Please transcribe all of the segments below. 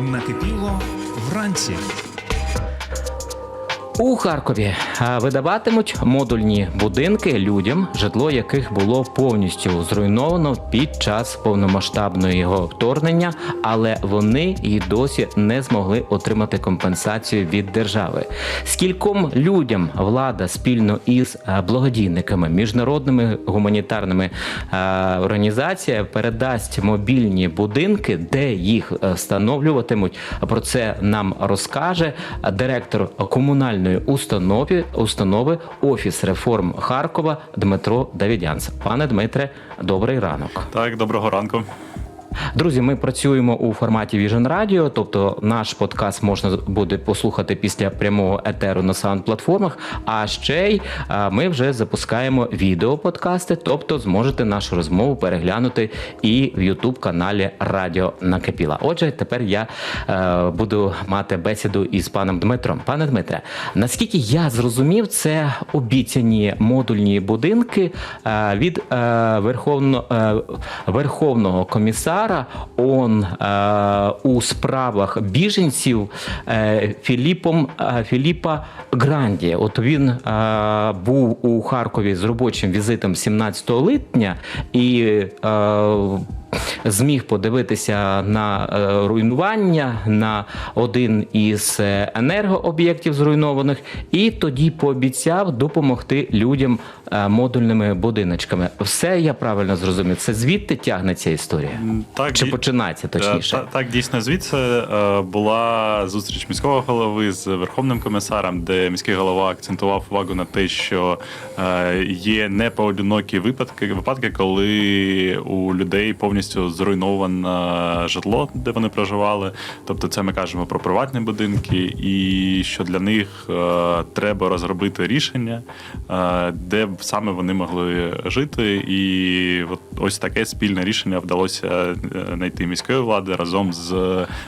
Накипіло вранці. У Харкові видаватимуть модульні будинки людям, житло яких було повністю зруйновано під час повномасштабного вторгнення, але вони і досі не змогли отримати компенсацію від держави. Скільком людям влада спільно із е, благодійниками, міжнародними гуманітарними е, організаціями передасть мобільні будинки, де їх е, встановлюватимуть. Про це нам розкаже директор комунальної установи, установи Офіс реформ Харкова Дмитро Давідянц. Пане Дмитре, добрий ранок. Так, доброго ранку. Друзі, ми працюємо у форматі Vision Radio, тобто наш подкаст можна буде послухати після прямого етеру на саунд-платформах. А ще й ми вже запускаємо відеоподкасти, тобто зможете нашу розмову переглянути і в Ютуб каналі Радіо Накипіла. Отже, тепер я е, буду мати бесіду із паном Дмитром. Пане Дмитре, наскільки я зрозумів, це обіцяні модульні будинки е, від е, Верховно, е, Верховного комісара ООН е, у справах біженців е, Філіпом е, Філіпа Гранді. От він був у Харкові з робочим візитом 17 липня і. Зміг подивитися на е, руйнування на один із е, енергооб'єктів зруйнованих, і тоді пообіцяв допомогти людям е, модульними будиночками. Все я правильно зрозумів. Це звідти тягнеться історія, Так, чи починається точніше? Е, та- Так, дійсно, звідси була зустріч міського голови з верховним комісаром, де міський голова акцентував увагу на те, що є непоодинокі випадки, випадки, коли у людей повністю зруйноване житло, де вони проживали. Тобто, це ми кажемо про приватні будинки, і що для них е, треба розробити рішення, е, де б саме вони могли жити. І от ось таке спільне рішення вдалося е, знайти міської влади разом з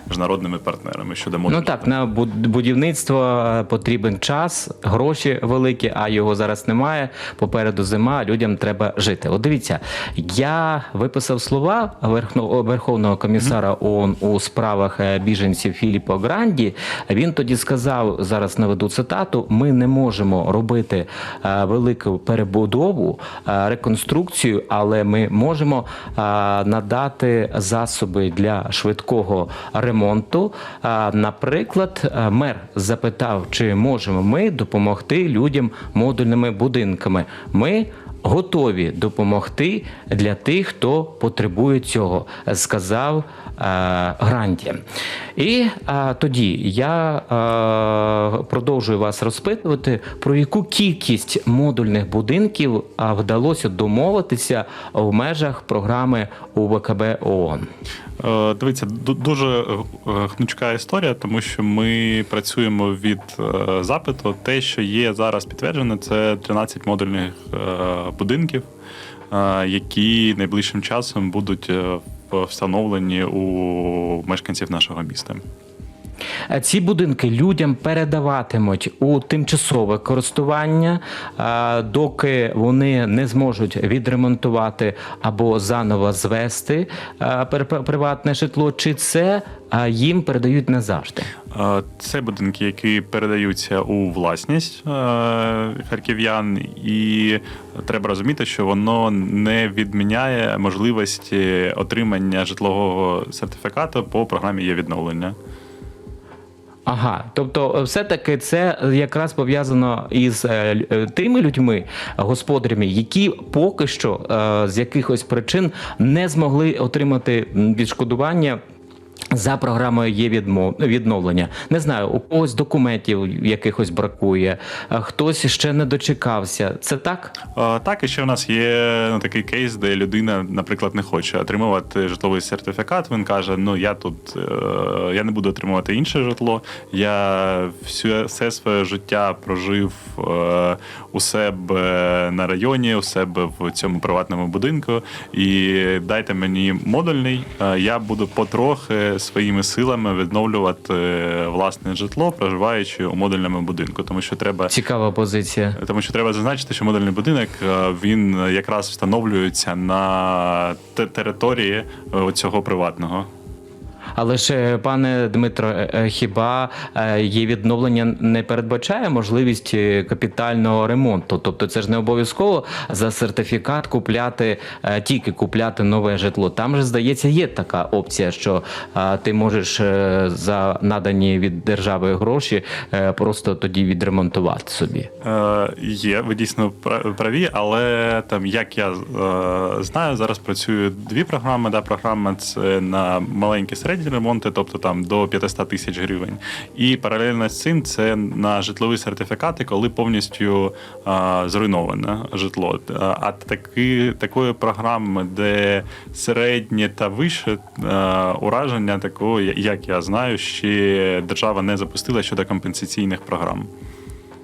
міжнародними партнерами щодо Ну так, на буд- будівництво потрібен час, гроші великі, а його зараз немає. Попереду зима, людям треба жити. От дивіться, я виписав слова Верхно- Верховного комісара ООН у справах е, біженців Філіппо Гранді. Він тоді сказав: зараз наведу цитату: ми не можемо робити е, велику перебудову, е, реконструкцію, але ми можемо надати засоби для швидкого ремонту. Наприклад, мер запитав, чи можемо ми допомогти людям модульними будинками. Ми готові допомогти для тих, хто потребує цього, сказав Гранті. І е, тоді я е, продовжую вас розпитувати, про яку кількість модульних будинків е, вдалося домовитися в межах програми УВКБ ООН. Е, Дивіться, дуже е, гнучка історія, тому що ми працюємо від е, запиту. Те, що є зараз підтверджено, це 13 модульних е, будинків, е, які найближчим часом будуть е, встановлені у мешканців нашого міста. Е, Ці будинки людям передаватимуть у тимчасове користування, е, доки вони не зможуть відремонтувати або заново звести е, приватне житло, чи це їм передають назавжди. Це будинки, які передаються у власність харків'ян, і треба розуміти, що воно не відміняє можливості отримання житлового сертифікату по програмі є відновлення. Ага, тобто, е, все-таки це якраз пов'язано із е, е, тими людьми, господарями, які поки що з якихось причин не змогли отримати відшкодування. За програмою є відмов... відновлення. Не знаю, у когось документів якихось бракує, хтось ще не дочекався. Це так? Е, Так, і ще в нас є ну, такий кейс, де людина, наприклад, не хоче отримувати житловий сертифікат. Він каже: Ну я тут е, я не буду отримувати інше житло. Я всю, все своє життя прожив е, у себе на районі, у себе в цьому приватному будинку. І дайте мені модульний. е, Я буду потрохи своїми силами відновлювати е, власне житло, проживаючи у модульному будинку, тому що треба. Цікава позиція. Тому що треба зазначити, що модульний будинок е, він якраз встановлюється на території е, цього приватного. Але ж, е, пане Дмитро, е, е, хіба є відновлення не передбачає можливість капітального ремонту? Тобто це ж не обов'язково за сертифікат купляти тільки купляти нове житло. Там же здається, є така опція, що ти можеш за надані від держави гроші просто тоді відремонтувати собі. Є, ви дійсно праві, але там, як я знаю, зараз працюють дві програми. Да, програма це на маленькі середні ремонти, тобто там до 500 тисяч гривень. І паралельно з цим це на житлові сертифікати, коли повністю а, зруйноване житло. А таки, такої програми, де середнє та вище а, ураження, такого, як я знаю, ще держава не запустила щодо компенсаційних програм.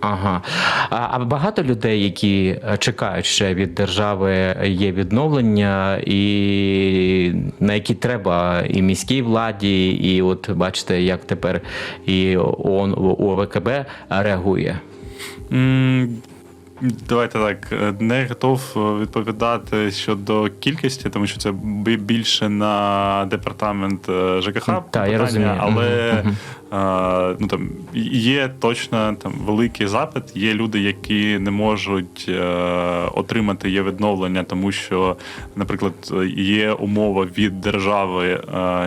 Ага. А, багато людей, які е, чекають ще від держави, є відновлення, і на які треба і міській владі, і от бачите, як тепер і ООН, ОВКБ реагує. Давайте так, е, не готов е, відповідати щодо кількості, тому що це бі- більше на департамент е, ЖКХ Та, я розумію. але е, ну там є точно там великий запит. Є люди, які не можуть отримати є відновлення, тому що, наприклад, є умова від держави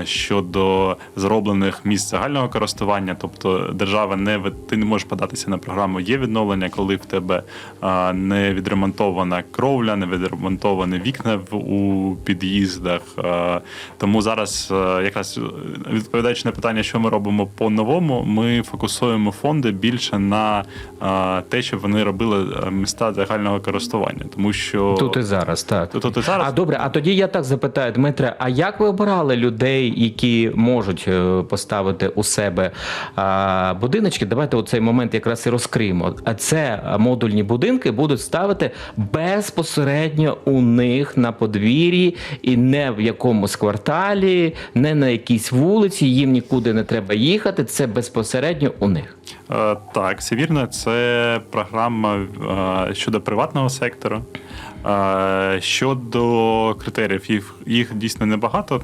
щодо зроблених місць загального користування. Тобто держава не ти не можеш податися на програму є відновлення, коли в тебе не відремонтована кровля, не відремонтовані вікна в у під'їздах. Тому зараз, е, якраз відповідаючи на питання, що ми робимо по новому, ми фокусуємо фонди більше на те, щоб вони робили е, міста загального користування, тому що Тут і зараз, так. Тут- тут і зараз. А добре, а тоді я так запитаю, Дмитре, а як ви обирали людей, які можуть е, поставити у себе будиночки? Давайте оцей момент якраз і розкриємо. А це модульні будинки будуть ставити безпосередньо у них на подвір'ї і не в якомусь кварталі, не на якійсь вулиці. Їм нікуди не треба їхати. Це безпосередньо у них. Е, Так, все вірно. Це програма е, щодо приватного сектору. Е, Щодо критеріїв, їх, їх дійсно небагато.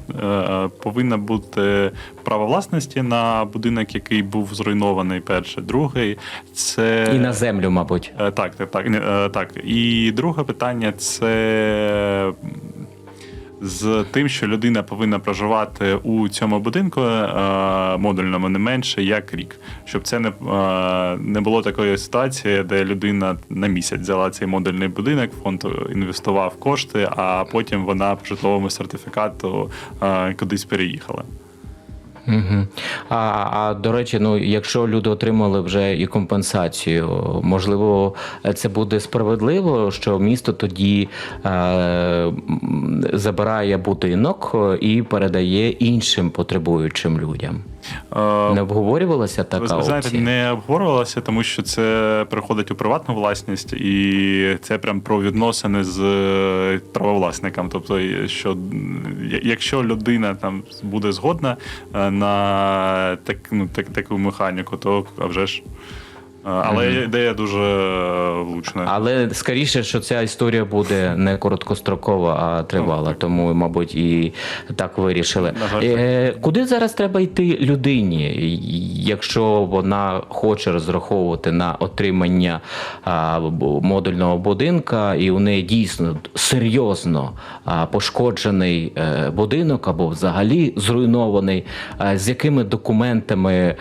Повинна Повинно бути право власності на будинок, який був зруйнований Перше, Другий це І на землю, мабуть. Е, Так, так, так, е, так. І друге питання це. З тим, що людина повинна проживати у цьому будинку е, модульному не менше як рік, щоб це не, е, не було такої ситуації, де людина на місяць взяла цей модульний будинок, фонд інвестував кошти, а потім вона по житловому сертифікату е, кудись переїхала. Угу. А, а до речі, ну якщо люди отримали вже і компенсацію, можливо, це буде справедливо, що місто тоді е, забирає будинок і передає іншим потребуючим людям. Е, Не обговорювалася Ви така знаєте, не обговорювалася, тому що це переходить у приватну власність, і це прям про відносини з е, правовласником. Тобто, що якщо людина там буде згодна е, на так, ну, так, таку механіку, то а вже ж. Але ідея дуже е, влучна. Але скоріше, що ця історія буде не короткострокова, а тривала. Тому, мабуть, і так вирішили. Е, куди зараз треба йти людині, якщо вона хоче розраховувати на отримання а, модульного будинка, і у неї дійсно серйозно а, пошкоджений е, будинок або взагалі зруйнований? А, з якими документами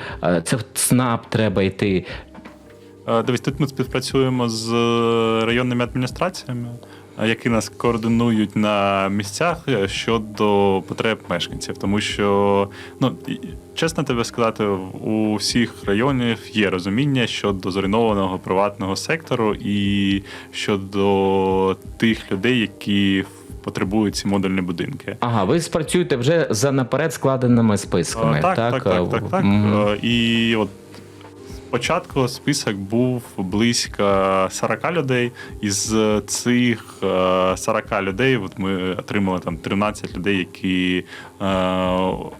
це в ЦНАП треба йти? Е, Дивись, тут ми співпрацюємо з е, районними адміністраціями, е, які нас координують на місцях щодо потреб мешканців. Тому що, ну чесно тебе сказати, у всіх районів є розуміння щодо зруйнованого приватного сектору і щодо тих людей, які потребують ці модульні будинки. Ага, ви спрацюєте вже за наперед складеними списками. Е, Так, так, так, так, так. Мгм. Е, І от Спочатку список був близько 40 людей. Із цих е, 40 людей от ми отримали там 13 людей, які, е,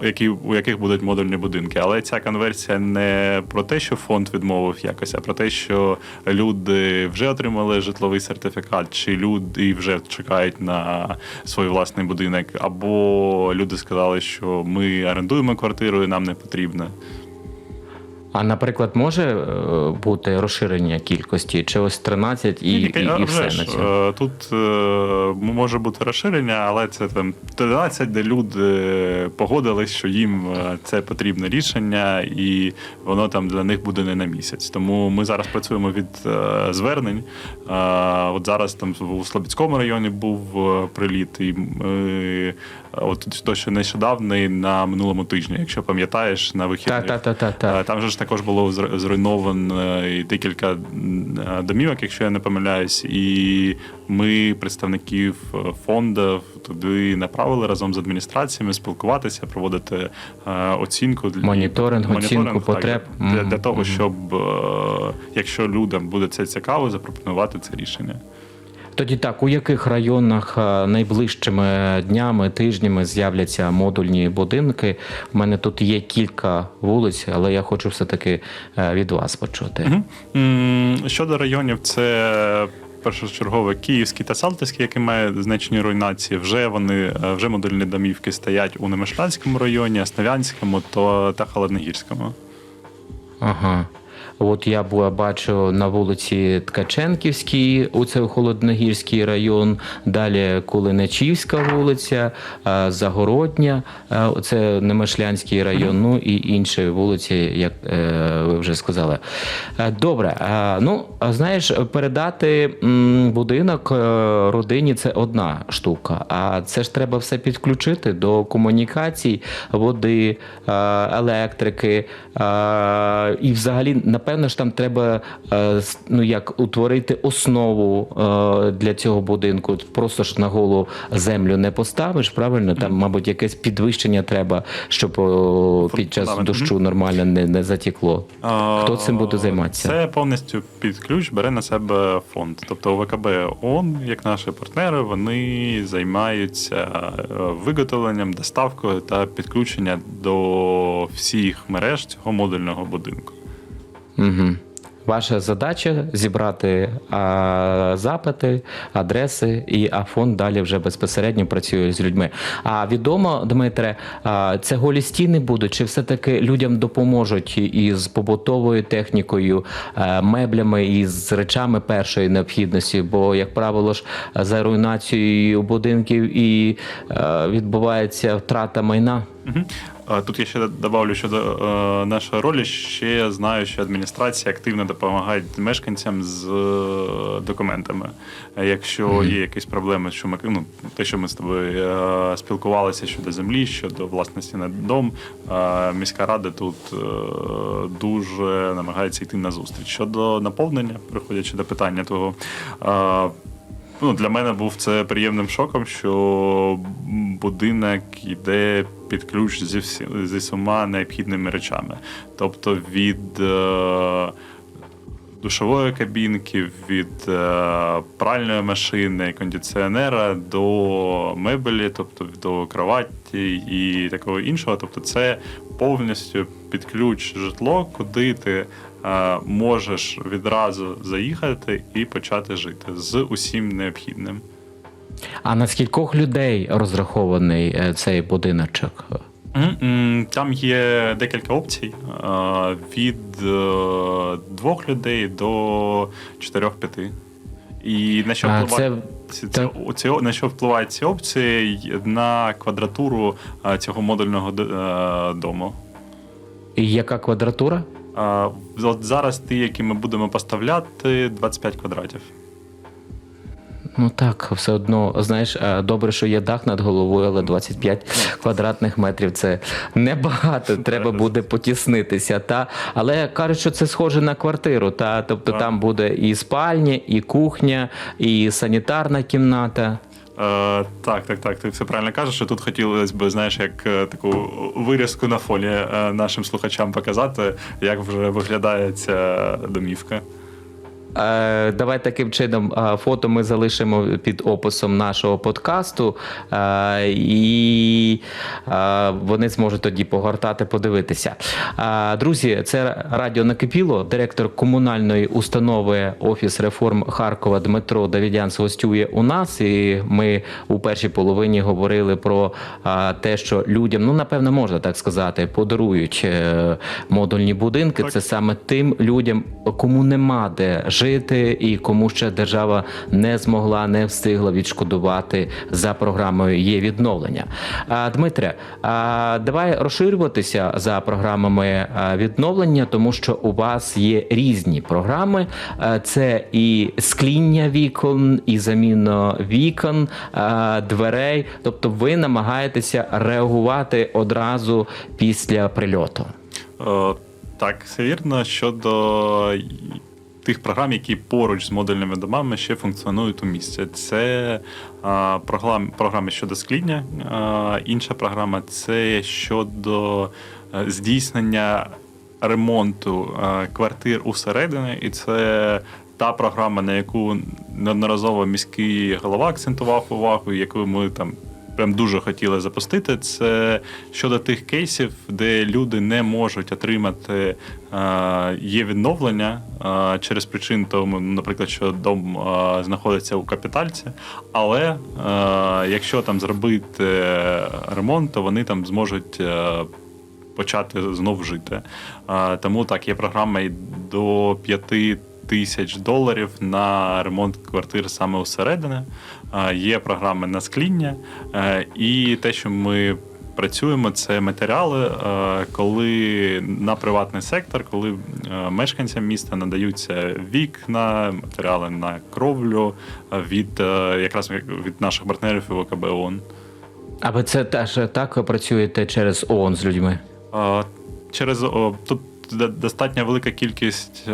які, у яких будуть модульні будинки. Але ця конверсія не про те, що фонд відмовив якось, а про те, що люди вже отримали житловий сертифікат, чи люди вже чекають на свій власний будинок, або люди сказали, що ми орендуємо квартиру і нам не потрібно. А наприклад, може е, бути розширення кількості, чи ось 13 і, і, і, А все на цьому? е, Тут е, може бути розширення, але це там 13, де люди погодились, що їм це потрібне рішення, і воно там для них буде не на місяць. Тому ми зараз працюємо від звернень. От зараз там у Слобідському районі був приліт, і ми от то, що нещодавний на минулому тижні, якщо пам'ятаєш, на вихідних. Та, та, та, та, та. Е, Там же ж також було зруйновано і декілька е, домівок, якщо я не помиляюсь, і ми, представників е, фонду, туди направили разом з адміністраціями спілкуватися, проводити е, оцінку для- Моніторинг, оцінку так, потреб. для, для того, щоб е, якщо людям буде це цікаво, запропонувати це рішення. Тоді так, у яких районах е, найближчими днями, тижнями з'являться модульні будинки? У мене тут є кілька вулиць, але я хочу все-таки е, від вас почути. М, Щодо районів, це першочергово Київський та Салтівський, який має значні руйнації. Вже вони е, вже модульні домівки стоять у Немишлянському районі, Основ'янському та Холодногірському. Ага. От я бачу на вулиці Ткаченківській, у Холодногірський район, далі Кулиничівська вулиця, е, Загородня, е, це Немишлянський район, ну і інші вулиці, як е, ви вже сказали. Добре, ну знаєш, передати будинок родині це одна штука, а це ж треба все підключити до комунікацій, води, електрики. І взагалі, напевно ж, там треба е, ну, як утворити основу е, для цього будинку. Просто ж на голу землю не поставиш, правильно? Там, мабуть, якесь підвищення треба, щоб під час дощу нормально не, не затікло. Хто цим буде займатися? Це повністю під ключ бере на себе фонд. Тобто ОВКБ ООН, як наші партнери, вони займаються е, виготовленням, доставкою та підключенням до всіх мереж цього модульного будинку. Угу. Ваша задача зібрати а, запити, адреси, і а фонд далі вже безпосередньо працює з людьми. А відомо, Дмитре, а, це голі стіни будуть, чи все-таки людям допоможуть із побутовою технікою, е, меблями і з речами першої необхідності? Бо, як правило ж, за руйнацією будинків і е, відбувається втрата майна. Тут я ще добавлю щодо е, нашої ролі. Ще знаю, що адміністрація активно допомагає мешканцям з е, документами. Якщо є якісь проблеми, що ми ну, те, що ми з тобою е, спілкувалися щодо землі, щодо власності на дом, е, міська рада тут е, дуже намагається йти на зустріч. Щодо наповнення, приходячи до питання того. е, Ну, для мене був це приємним шоком, що будинок йде під ключ зі, всі, зі всіма необхідними речами. Тобто від е, душової кабінки, від е, пральної машини, кондиціонера до мебелі, тобто до кроваті і такого іншого. Тобто, це повністю під ключ житло, куди ти е, можеш відразу заїхати і почати жити з усім необхідним. А на скількох людей розрахований е, цей будиночок? Там є декілька опцій е, від е, двох людей до чотирьох-п'яти. І на що А, впливає це- ці, ці, ці, на що впливають ці опції на квадратуру цього модульного дому. І яка квадратура? От зараз ті, які ми будемо поставляти, 25 квадратів. Ну так, все одно, знаєш, е, добре, що є дах над головою, але 25 квадратних метрів це небагато. Треба буде потіснитися. Та але кажуть, що це схоже на квартиру. Та тобто Так. там буде і спальня, і кухня, і санітарна кімната. Е, так, так, так. Ти все правильно кажеш. що Тут хотілося б, знаєш, як е, таку вирізку на фоні е, нашим слухачам показати, як вже виглядає ця домівка. Е, Давай таким чином е, фото ми залишимо під описом нашого подкасту, е, і вони зможуть тоді погортати, подивитися. Друзі, це Радіо Накипіло, директор комунальної установи Офіс реформ Харкова Дмитро Давідянц гостює у нас. І ми у першій половині говорили про те, що людям, ну напевно, можна так сказати, подарують модульні будинки. Це саме тим людям, кому нема де жити, і кому ще держава не змогла, не встигла відшкодувати за програмою є відновлення. Дмитре, давай розширюватися за програмами відновлення, тому що у вас є різні програми. Це і скління вікон, і заміна вікон, дверей. Тобто, ви намагаєтеся реагувати одразу після прильоту. Е, Так, все вірно. Щодо тих програм, які поруч з модульними домами ще функціонують у місті. Це а, програм, програми щодо скління. Інша програма це щодо е, здійснення ремонту е, квартир усередині, і це та програма, на яку неодноразово міський голова акцентував увагу, яку ми там. Прям дуже хотіли запустити. Це щодо тих кейсів, де люди не можуть отримати е, є відновлення е, через причину, тому, наприклад, що дом е, знаходиться у капітальці. Але е, якщо там зробити ремонт, то вони там зможуть е, почати знов жити. Е, Тому так, є програма і до 5 тисяч доларів на ремонт квартир саме усередини. Є програми на скління, Е, і те, що ми. Працюємо це матеріали, е, коли на приватний сектор, коли е, мешканцям міста надаються вікна, матеріали на кровлю від якраз від наших партнерів ВКБ ООН. А це теж так працюєте через ООН з людьми? Через тут достатньо велика кількість е,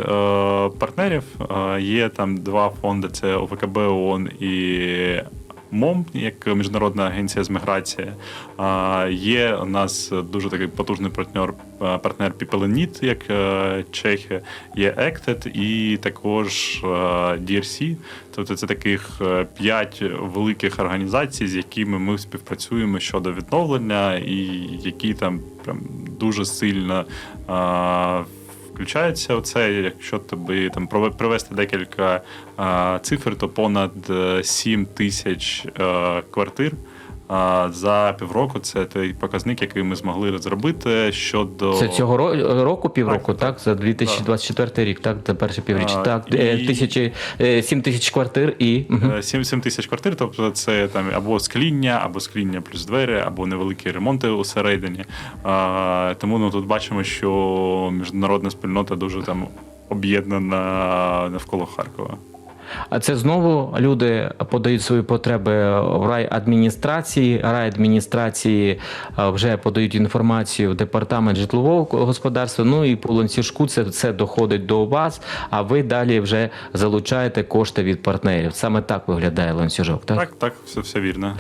партнерів. Е, Є там два фонди: це ОВКБ ООН і МОМ, як міжнародна агенція з міграції. Е, Є у нас дуже такий потужний партнер, е, партнер Need, як е, Чехи, є Acted і також е, DRC. Тобто це таких е, п'ять великих організацій, з якими ми співпрацюємо щодо відновлення, і які там прям дуже сильно е, оце. Якщо тобі там привести декілька а, цифр, то понад е, 7 тисяч а, квартир. Е, За півроку це той показник, який ми змогли зробити щодо Це цього ро- року, півроку, Так, так? За 2024 рік, так? За перше півріччя. Так, і- е, тисячі, е, 7 тисяч квартир і. мгм. Е, 7, 7 тисяч квартир, тобто це там або скління, або скління плюс двері, або невеликі ремонти усередині. Тому ну, тут бачимо, що міжнародна спільнота дуже там об'єднана навколо Харкова. А це знову люди подають свої потреби в райадміністрації. Райадміністрації е, вже подають інформацію в департамент житлового господарства. Ну і по ланцюжку це все доходить до вас. А ви далі вже залучаєте кошти від партнерів. Саме так виглядає ланцюжок. Так, Так, так, все, все вірно.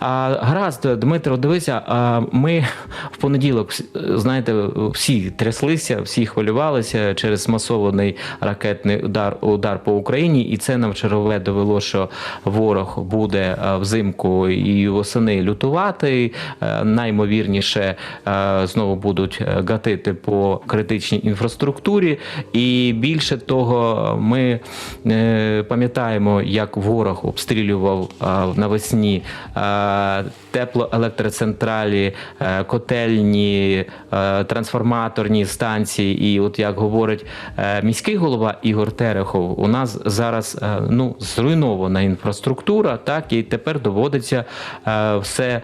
А, гаразд, Дмитро, дивися, а, ми в понеділок, знаєте, всі тряслися, всі хвилювалися через масований ракетний удар, удар по Україні, і це нам чергове довело, що ворог буде взимку і восени лютувати. Е, Наймовірніше е, знову будуть е, гатити по критичній інфраструктурі. І більше того, ми е, пам'ятаємо, як ворог обстрілював е, навесні е, теплоелектроцентралі, е, котельні, е, трансформаторні станції. І от як говорить е, міський голова Ігор Терехов, у нас зараз е, ну зруйнована інфраструктура, так і тепер доводиться е, все е,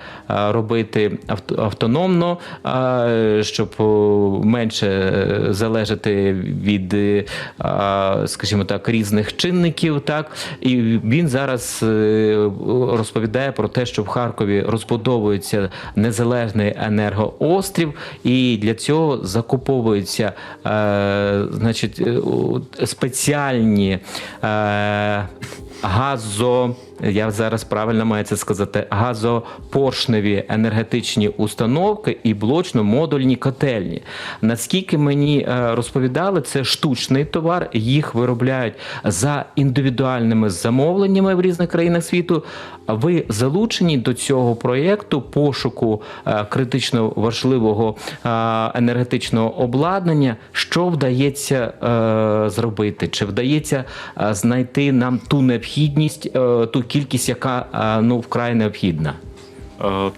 робити автономно, е, щоб менше е, залежати від, е, скажімо так, різних чинників. Так і він зараз е, розповідає про те, що в Харкові розбудовується незалежний енергоострів, і для цього закуповуються е, значить, е, спеціальні е, газо. я зараз правильно маю це сказати, газопоршневі енергетичні установки і блочно-модульні котельні. Наскільки мені е, розповідали, це штучний товар, їх виробляють за індивідуальними замовленнями в різних країнах світу. Ви залучені до цього проєкту пошуку е, критично важливого е, енергетичного обладнання. Що вдається зробити? Чи вдається знайти нам ту необхідність, е, ту кількість, яка е, ну вкрай необхідна? Е,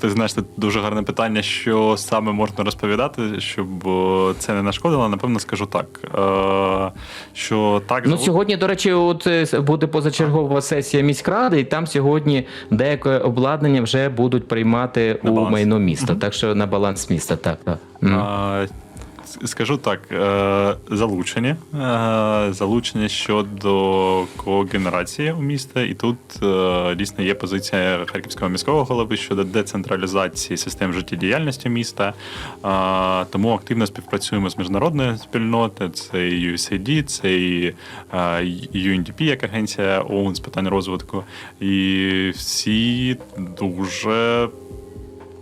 Ти знаєш, це дуже гарне питання, що саме можна розповідати, щоб це не нашкодило. Напевно, скажу так. Що так Ну сьогодні, до речі, от буде позачергова сесія міськради, і там сьогодні деяке обладнання вже будуть приймати На у баланс. майно міста. Так що на баланс міста, так. так. А, с- Скажу так, е, залучені. е, Залучені щодо когенерації у міста. І тут е, дійсно є позиція харківського міського голови щодо децентралізації систем життєдіяльності міста. А, Тому активно співпрацюємо з міжнародною спільнотою. Це USAID, це і е, UNDP, як агенція ООН з питань розвитку. І всі дуже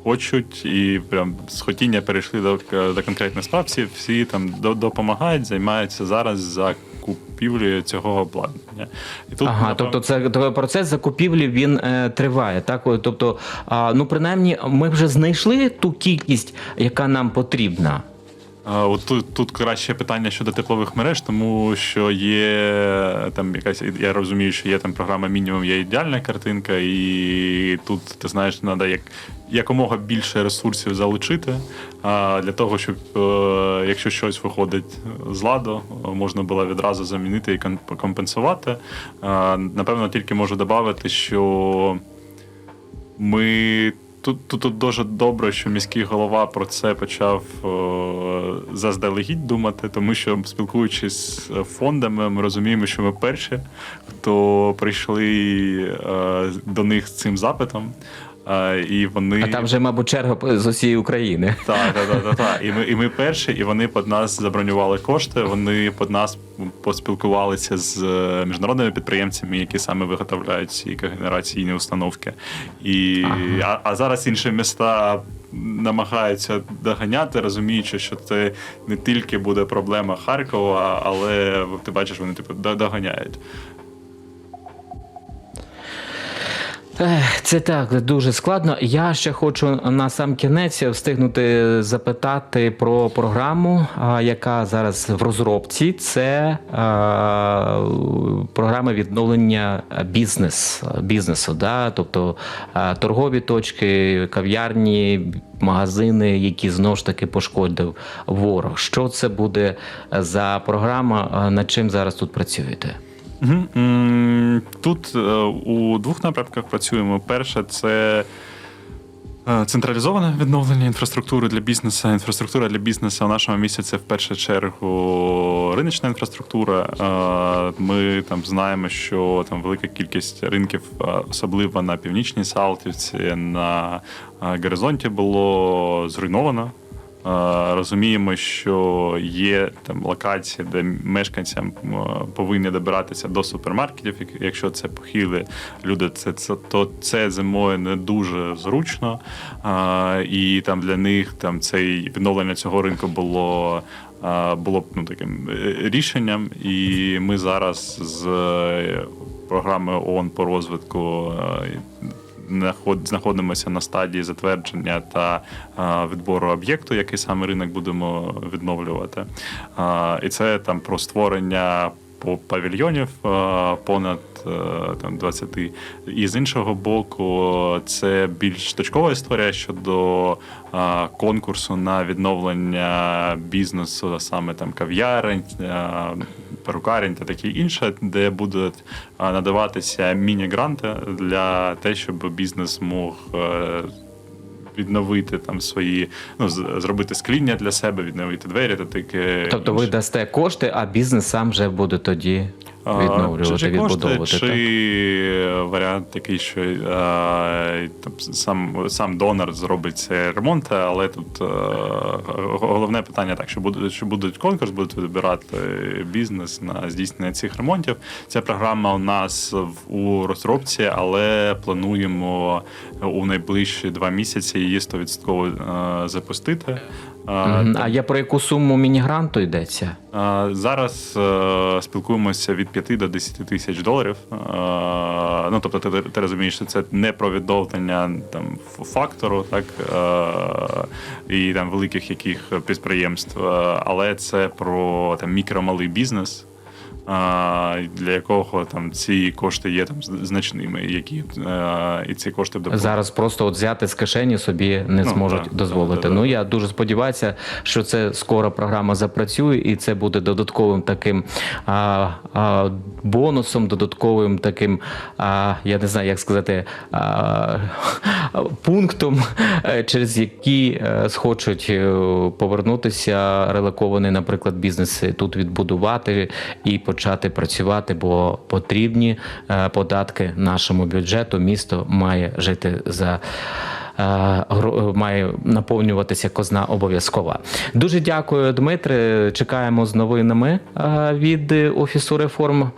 хочуть і прям з хотіння перейшли до, до конкретних справ. Всі, всі там до- допомагають, займаються зараз закупівлею цього обладнання. І тут Ага, напевно, тобто це то процес закупівлі він е, триває. Так, тобто, а, ну принаймні, ми вже знайшли ту кількість, яка нам потрібна. От тут, тут краще питання щодо теплових мереж, тому що є там якась, я розумію, що є там програма мінімум, є ідеальна картинка, і тут ти знаєш, треба як якомога більше ресурсів залучити а, для того, щоб е, якщо щось виходить з ладу, можна було відразу замінити і компенсувати. Напевно, тільки можу додати, що ми тут, тут, дуже добре, що міський голова про це почав е, заздалегідь думати, тому що спілкуючись з фондами, ми розуміємо, що ми перші, хто прийшли е, до них з цим запитом. Е, і вони А там вже, мабуть, черга з усієї України. так, так, так, так, так. І ми, і ми перші, і вони під нас забронювали кошти. Вони під нас поспілкувалися з е, міжнародними підприємцями, які саме виготовляють ці когенераційні установки. І, а, а зараз інші міста намагаються доганяти, розуміючи, що це не тільки буде проблема Харкова, але ти бачиш, вони типу доганяють. Це так дуже складно. Я ще хочу на сам кінець встигнути запитати про програму, яка зараз в розробці. Це програма відновлення бізнес, бізнесу. Да? Тобто торгові точки, кав'ярні, магазини, які знову ж таки пошкодив ворог. Що це буде за програма? Над чим зараз тут працюєте? Тут е, у двох напрямках працюємо. Перше, це е, централізоване відновлення інфраструктури для бізнесу. Інфраструктура для бізнесу в нашому місті це в першу чергу риночна інфраструктура. Е, Ми там знаємо, що там велика кількість ринків, особливо на північній Салтівці, на горизонті було зруйновано. Е, Розуміємо, що є там локації, де мешканцям е, повинні добиратися до супермаркетів. Якщо це похили люди, це, це то це зимою не дуже зручно. Е, І там для них там цей відновлення цього ринку було. Було б ну таким рішенням, і ми зараз з програмою ООН по розвитку знаходимося на стадії затвердження та відбору об'єкту, який саме ринок будемо відновлювати. І це там про створення павільйонів понад там 20. І з іншого боку, це більш точкова історія щодо а, конкурсу на відновлення бізнесу, саме там кав'ярень, а, перукарень та таке інше, де будуть надаватися міні-гранти для те, щоб бізнес мог. е, Відновити там свої, ну зробити скління для себе, відновити двері та таке. Тобто ви дасте кошти, а бізнес сам вже буде тоді. А, відновлювати, чи, чи відбудовувати. кошти, так? чи варіант такий, що е, там, сам, сам донор зробить цей ремонт, але тут е, головне питання так, що буде, що будуть конкурс, будуть вибирати бізнес на здійснення цих ремонтів. Ця програма у нас у розробці, але плануємо у найближчі два місяці її 100% е, запустити. А я про яку суму міні-гранту йдеться? Зараз е, спілкуємося від 5 до 10 тисяч доларів. Ну, тобто, ти, ти розумієш, що це не про відновлення там фактору, так і там великих яких підприємств, але це про там мікро-малий бізнес. Для якого там ці кошти є там значними, які е, і ці кошти допомагають. Зараз просто от взяти з кишені собі не Ну, зможуть так, дозволити. так, ну так. я дуже сподіваюся, що це скоро програма запрацює, і це буде додатковим таким а, а, бонусом, додатковим таким, а, я не знаю, як сказати, а, пунктом, е, через який е, схочуть повернутися релокований, наприклад, бізнес тут відбудувати і почати працювати, бо потрібні е, податки нашому бюджету. Місто має жити за. Е, Має наповнюватися козна обов'язкова. Дуже дякую, Дмитре. Чекаємо з новинами е, від офісу реформ.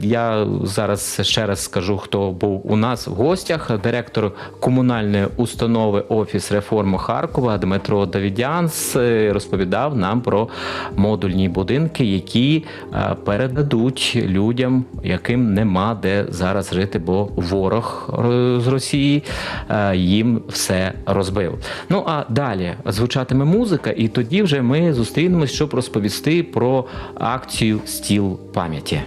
Я зараз ще раз скажу, хто був у нас в гостях. Директор комунальної установи Офіс реформ Харкова Дмитро Давідянс е, розповідав нам про модульні будинки, які передадуть людям, яким нема де зараз жити, бо ворог з Росії їм все розбив. Ну а далі звучатиме музика, і тоді вже ми зустрінемось, щоб розповісти про акцію Стіл пам'яті.